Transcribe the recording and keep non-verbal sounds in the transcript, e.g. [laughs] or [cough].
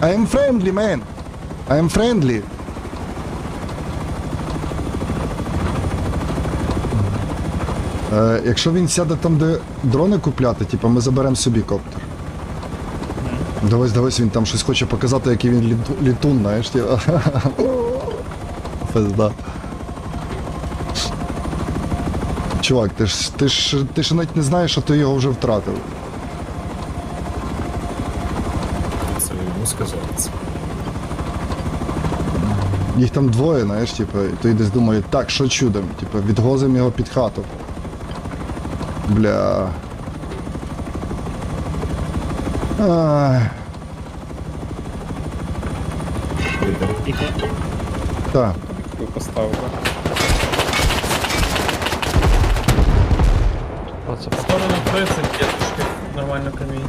I am friendly, man. I am friendly. Е, якщо він сяде там, де дрони купляти, типу, ми заберемо собі коптер. Дивись, дивись, він там щось хоче показати, який він літу- літун, знаєш, типу. [laughs] Пизда. Чувак, ти ж ти ж ти ж навіть не знаєш, що ти його вже втратив. Це. Їх там двоє, знаєш, типу, і той десь думає, так, що чудом, типу, відгозимо його під хату. Бля. Вийде. так. Ви поставили. Сторону 30 є трошки нормально камінь.